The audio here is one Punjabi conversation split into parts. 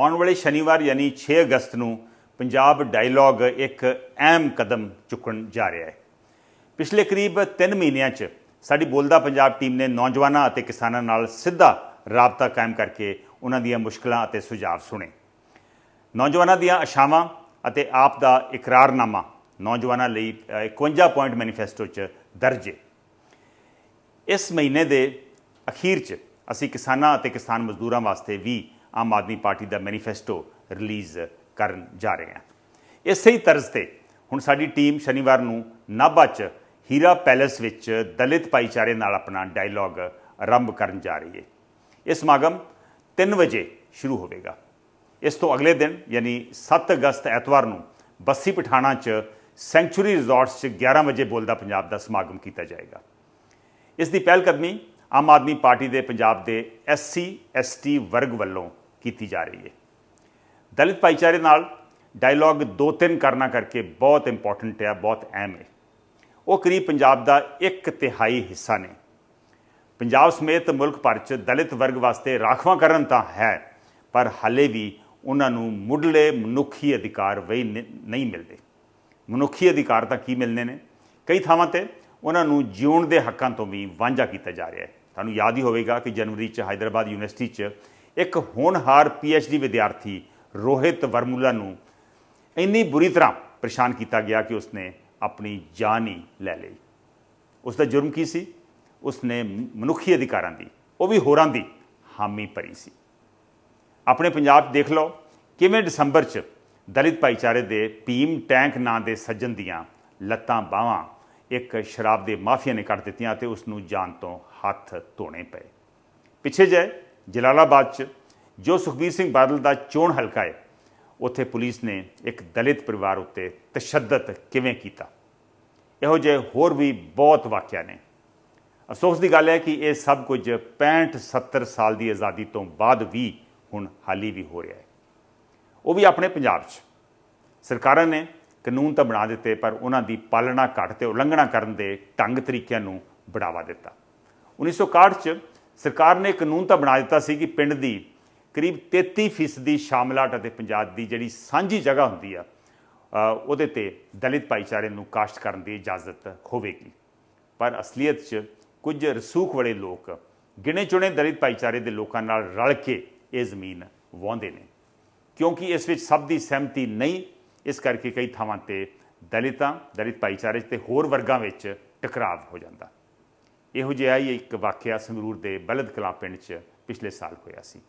ਆਉਣ ਵਾਲੇ ਸ਼ਨੀਵਾਰ ਯਾਨੀ 6 ਅਗਸਤ ਨੂੰ ਪੰਜਾਬ ਡਾਇਲੌਗ ਇੱਕ ਅਹਿਮ ਕਦਮ ਚੁੱਕਣ ਜਾ ਰਿਹਾ ਹੈ। ਪਿਛਲੇ ਕਰੀਬ 3 ਮਹੀਨਿਆਂ 'ਚ ਸਾਡੀ ਬੋਲਦਾ ਪੰਜਾਬ ਟੀਮ ਨੇ ਨੌਜਵਾਨਾਂ ਅਤੇ ਕਿਸਾਨਾਂ ਨਾਲ ਸਿੱਧਾ ਰਾਬਤਾ ਕਾਇਮ ਕਰਕੇ ਉਹਨਾਂ ਦੀਆਂ ਮੁਸ਼ਕਲਾਂ ਅਤੇ ਸੁਝਾਅ ਸੁਣੇ। ਨੌਜਵਾਨਾਂ ਦੀਆਂ ਆਸ਼ਾਵਾਂ ਅਤੇ ਆਪ ਦਾ ਇਕਰਾਰਨਾਮਾ ਨੌਜਵਾਨਾਂ ਲਈ ਅ, 51 ਪੁਆਇੰਟ ਮੈਨੀਫੈਸਟੋ 'ਚ ਦਰਜ ਹੈ। ਇਸ ਮਹੀਨੇ ਦੇ ਅਖੀਰ 'ਚ ਅਸੀਂ ਕਿਸਾਨਾਂ ਅਤੇ ਕਿਸਾਨ ਮਜ਼ਦੂਰਾਂ ਵਾਸਤੇ ਵੀ ਆਮ ਆਦਮੀ ਪਾਰਟੀ ਦਾ ਮੈਨੀਫੈਸਟੋ ਰਿਲੀਜ਼ ਕਰਨ ਜਾ ਰਹੇ ਹਾਂ। ਇਸੇ ਹੀ ਤਰਜ਼ ਤੇ ਹੁਣ ਸਾਡੀ ਟੀਮ ਸ਼ਨੀਵਾਰ ਨੂੰ ਨਾਭਾ 'ਚ ਹੀਰਾ ਪੈਲੇਸ ਵਿੱਚ ਦਲਿਤ ਭਾਈਚਾਰੇ ਨਾਲ ਆਪਣਾ ਡਾਇਲੌਗ ਆਰੰਭ ਕਰਨ ਜਾ ਰਹੀ ਹੈ। ਇਹ ਸਮਾਗਮ 3 ਵਜੇ ਸ਼ੁਰੂ ਹੋਵੇਗਾ। ਇਸ ਤੋਂ ਅਗਲੇ ਦਿਨ, ਯਾਨੀ 7 ਅਗਸਤ ਐਤਵਾਰ ਨੂੰ, ਬੱਸੀ ਪਠਾਣਾ 'ਚ ਸੈਂਚੁਰੀ ਰਿਜ਼ੋਰਟਸ 'ਚ 11 ਵਜੇ ਬੋਲਦਾ ਪੰਜਾਬ ਦਾ ਸਮਾਗਮ ਕੀਤਾ ਜਾਏਗਾ। ਇਸ ਦੀ ਪਹਿਲ ਕਦਮੀ ਆਮ ਆਦਮੀ ਪਾਰਟੀ ਦੇ ਪੰਜਾਬ ਦੇ ਐਸਸੀ ਐਸਟੀ ਵਰਗ ਵੱਲੋਂ ਕੀਤੀ ਜਾ ਰਹੀ ਹੈ। ਦਲਿਤ ਭਾਈਚਾਰੇ ਨਾਲ ਡਾਇਲੌਗ ਦੋ ਤਿੰਨ ਕਰਨਾ ਕਰਕੇ ਬਹੁਤ ਇੰਪੋਰਟੈਂਟ ਹੈ, ਬਹੁਤ ਅਹਿਮ ਹੈ। ਉਹ ਕਰੀਬ ਪੰਜਾਬ ਦਾ ਇੱਕ ਤਿਹਾਈ ਹਿੱਸਾ ਨੇ। ਪੰਜਾਬ ਸਮੇਤ ਮੁਲਕ ਭਰ 'ਚ ਦਲਿਤ ਵਰਗ ਵਾਸਤੇ ਰਾਖਵਾਂਕਰਨ ਤਾਂ ਹੈ, ਪਰ ਹਾਲੇ ਵੀ ਉਹਨਾਂ ਨੂੰ ਮੁੱਢਲੇ ਮਨੁੱਖੀ ਅਧਿਕਾਰ ਵੀ ਨ- ਨਹੀਂ ਮਿਲਦੇ। ਮਨੁੱਖੀ ਅਧਿਕਾਰ ਤਾਂ ਕੀ ਮਿਲਨੇ ਨੇ? ਕਈ ਥਾਵਾਂ ਤੇ ਉਹਨਾਂ ਨੂੰ ਜਿਉਣ ਦੇ ਹੱਕਾਂ ਤੋਂ ਵੀ ਵਾਂਝਾ ਕੀਤਾ ਜਾ ਰਿਹਾ ਹੈ। ਤੁਹਾਨੂੰ ਯਾਦ ਹੀ ਹੋਵੇਗਾ ਕਿ ਜਨਵਰੀ 'ਚ ਹਾਈਦਰਾਬਾਦ ਯੂਨੀਵਰਸਿਟੀ 'ਚ ਇੱਕ ਹੋਣਹਾਰ ਡੀ ਵਿਦਿਆਰਥੀ ਰੋਹਿਤ ਵਰਮੂਲਾ ਨੂੰ ਇੰਨੀ ਬੁਰੀ ਤਰ੍ਹਾਂ ਪਰੇਸ਼ਾਨ ਕੀਤਾ ਗਿਆ ਕਿ ਉਸਨੇ ਆਪਣੀ ਜਾਨ ਹੀ ਲੈ ਲਈ। ਉਸ ਦਾ ਜੁਰਮ ਕੀ ਸੀ? ਉਸਨੇ ਮਨੁੱਖੀ ਅਧਿਕਾਰਾਂ ਦੀ, ਉਹ ਵੀ ਹੋਰਾਂ ਦੀ ਹਾਮੀ ਭਰੀ ਸੀ। ਆਪਣੇ ਪੰਜਾਬ 'ਚ ਦੇਖ ਲਓ, ਕਿਵੇਂ ਦਸੰਬਰ 'ਚ ਦਲਿਤ ਭਾਈਚਾਰੇ ਦੇ ਭੀਮ ਟੈਂਕ ਨਾਂ ਦੇ ਸੱਜਣ ਦੀਆਂ ਲੱਤਾਂ ਬਾਹਾਂ ਇੱਕ ਸ਼ਰਾਬ ਦੇ ਮਾਫੀਆ ਨੇ ਕੱਟ ਦਿੱਤੀਆਂ ਤੇ ਉਸ ਨੂੰ ਜਾਨ ਤੋਂ ਹੱਥ ਧੋਣੇ ਪਏ। ਪਿੱਛੇ ਜੇ ਜਲਾਲਾਬਾਦ 'ਚ, ਜੋ ਸੁਖਬੀਰ ਸਿੰਘ ਬਾਦਲ ਦਾ ਚੋਣ ਹਲਕਾ ਹੈ, ਉੱਥੇ ਪੁਲਿਸ ਨੇ ਇੱਕ ਦਲਿਤ ਪਰਿਵਾਰ ਉੱਤੇ ਤਸ਼ੱਦਦ ਕਿਵੇਂ ਕੀਤਾ? ਇਹੋ ਜਿਹੇ ਹੋਰ ਵੀ ਬਹੁਤ ਵਾਕਿਆ ਨੇ। ਅਫਸੋਸ ਦੀ ਗੱਲ ਹੈ ਕਿ ਇਹ ਸਭ ਕੁਝ 65 70 ਸਾਲ ਦੀ ਆਜ਼ਾਦੀ ਤੋਂ ਬਾਅਦ ਵੀ ਹੁਣ ਹਾਲੀ ਵੀ ਹੋ ਰਿਹਾ ਹੈ। ਉਹ ਵੀ ਆਪਣੇ ਪੰਜਾਬ 'ਚ। ਸਰਕਾਰਾਂ ਨੇ ਕਾਨੂੰਨ ਤਾਂ ਬਣਾ ਦਿੱਤੇ, ਪਰ ਉਹਨਾਂ ਦੀ ਪਾਲਣਾ ਘੱਟ ਤੇ ਉਲੰਘਣਾ ਕਰਨ ਦੇ ਢੰਗ ਤਰੀਕਿਆਂ ਨੂੰ ਬੜਾਵਾ ਦਿੱਤਾ। 1961 'ਚ ਸਰਕਾਰ ਨੇ ਕਾਨੂੰਨ ਤਾਂ ਬਣਾ ਦਿੱਤਾ ਸੀ ਕਿ ਪਿੰਡ ਦੀ ਕਰੀਬ 33% ਸ਼ਾਮਲਾਟ ਅਤੇ ਪੰਜਾਬ ਦੀ ਜਿਹੜੀ ਸਾਂਝੀ ਜਗ੍ਹਾ ਹੁੰਦੀ ਆ ਉਹਦੇ ਤੇ ਦਲਿਤ ਭਾਈਚਾਰੇ ਨੂੰ ਕਾਸ਼ਤ ਕਰਨ ਦੀ ਇਜਾਜ਼ਤ ਹੋਵੇਗੀ। ਪਰ ਅਸਲੀਅਤ 'ਚ ਕੁਝ ਰਸੂਖ ਵਾਲੇ ਲੋਕ ਗਿਣੇ ਚੁਣੇ ਦਲਿਤ ਭਾਈਚਾਰੇ ਦੇ ਲੋਕਾਂ ਨਾਲ ਰਲ ਕੇ ਇਹ ਜ਼ਮੀਨ ਵਾਹੁੰਦੇ ਨੇ। ਕਿਉਂਕਿ ਇਸ ਵਿੱਚ ਸਭ ਦੀ ਸਹਿਮਤੀ ਨਹੀਂ, ਇਸ ਕਰਕੇ ਕਈ ਥਾਵਾਂ ਤੇ ਦਲਿਤਾਂ, ਦਲਿਤ ਭਾਈਚਾਰੇ 'ਚ ਤੇ ਹੋਰ ਵਰਗਾਂ ਵਿੱਚ ਟਕਰਾਵ ਹੋ ਜਾਂਦਾ। ਇਹੋ ਜਿਹਾ ਹੀ ਇੱਕ ਵਾਕਿਆ ਸੰਗਰੂਰ ਦੇ ਬਲਦ ਕਲਾਂ ਪਿੰਡ 'ਚ ਪਿਛਲੇ ਸਾਲ ਹੋਇਆ ਸੀ।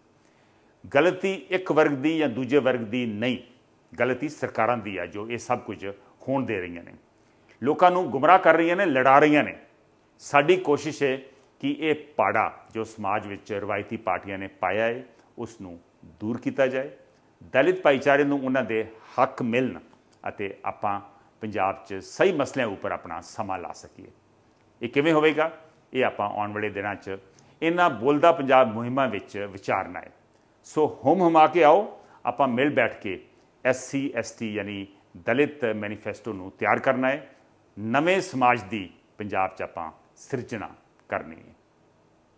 ਗਲਤੀ ਇੱਕ ਵਰਗ ਦੀ ਜਾਂ ਦੂਜੇ ਵਰਗ ਦੀ ਨਹੀਂ, ਗਲਤੀ ਸਰਕਾਰਾਂ ਦੀ ਆ ਜੋ ਇਹ ਸਭ ਕੁਝ ਹੋਣ ਦੇ ਰਹੀਆਂ ਨੇ। ਲੋਕਾਂ ਨੂੰ ਗੁੰਮਰਾਹ ਕਰ ਰਹੀਆਂ ਨੇ, ਲੜਾ ਰਹੀਆਂ ਨੇ। ਸਾਡੀ ਕੋਸ਼ਿਸ਼ ਹੈ ਕਿ ਇਹ ਪਾੜਾ ਜੋ ਸਮਾਜ ਵਿੱਚ ਰਵਾਇਤੀ ਪਾਰਟੀਆਂ ਨੇ ਪਾਇਆ ਹੈ ਉਸ ਨੂੰ ਦੂਰ ਕੀਤਾ ਜਾਏ। ਦਲਿਤ ਭਾਈਚਾਰੇ ਨੂੰ ਉਹਨਾਂ ਦੇ ਹੱਕ ਮਿਲਣ ਅਤੇ ਆਪਾਂ ਪੰਜਾਬ 'ਚ ਸਹੀ ਮਸਲਿਆਂ ਉੱਪਰ ਆਪਣਾ ਸਮਾਂ ਲਾ ਸਕੀਏ। ਇਹ ਕਿਵੇਂ ਹੋਵੇਗਾ? ਇਹ ਆਪਾਂ ਆਉਣ ਵਾਲੇ ਦਿਨਾਂ 'ਚ ਇਹਨਾਂ ਬੋਲਦਾ ਪੰਜਾਬ ਮੁਹਿੰਮਾਂ ਵਿੱਚ ਵਿਚਾਰਨਾ ਹੈ। ਸੋ ਹੁਮ ਹੁਮਾ ਕੇ ਆਓ, ਆਪਾਂ ਮਿਲ ਬੈਠ ਕੇ ਐਸਸੀ ਐਸਟੀ ਯਾਨੀ ਦਲਿਤ ਮੈਨੀਫੈਸਟੋ ਨੂੰ ਤਿਆਰ ਕਰਨਾ ਹੈ। ਨਵੇਂ ਸਮਾਜ ਦੀ ਪੰਜਾਬ 'ਚ ਆਪਾਂ ਸਿਰਜਣਾ ਕਰਨੀ ਹੈ।